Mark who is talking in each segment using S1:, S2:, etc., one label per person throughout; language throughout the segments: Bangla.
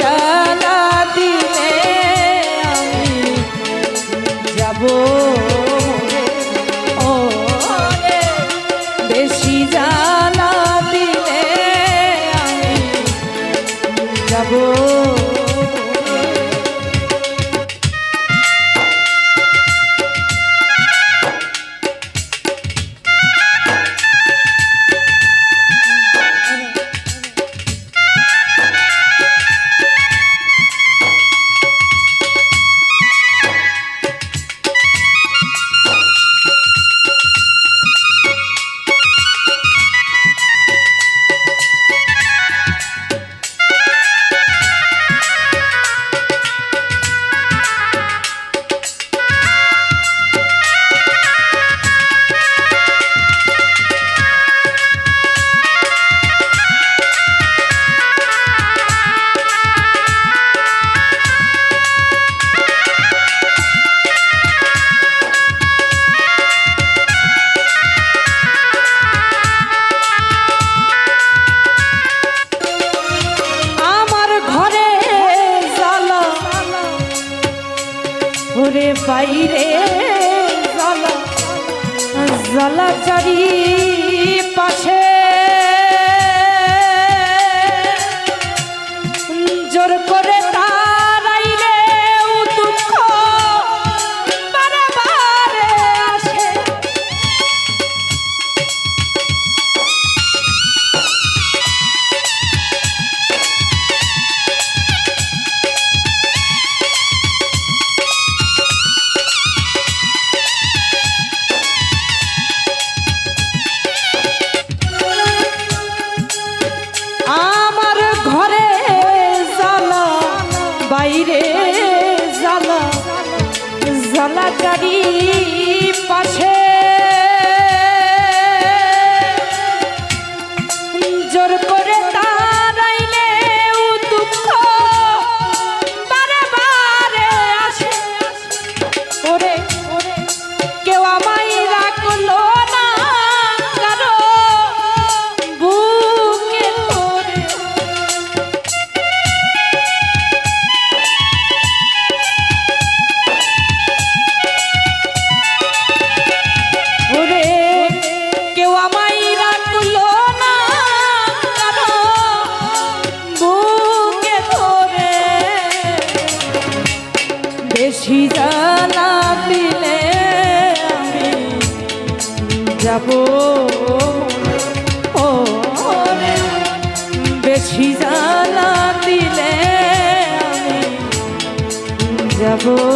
S1: জ্বালা যাব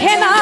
S1: দেখে না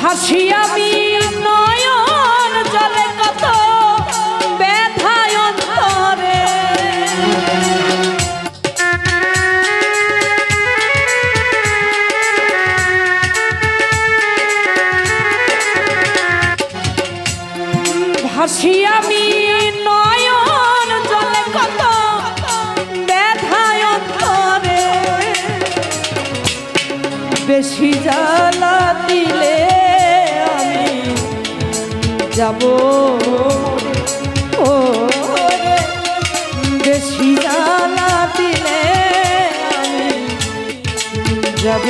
S1: ভাসি নয়ন জলে কত ব্যথায় অন্তরে। ভাসি বেশি জ্বালা দিলে যাব। ও বেশি জ্বালা দিলে যাব।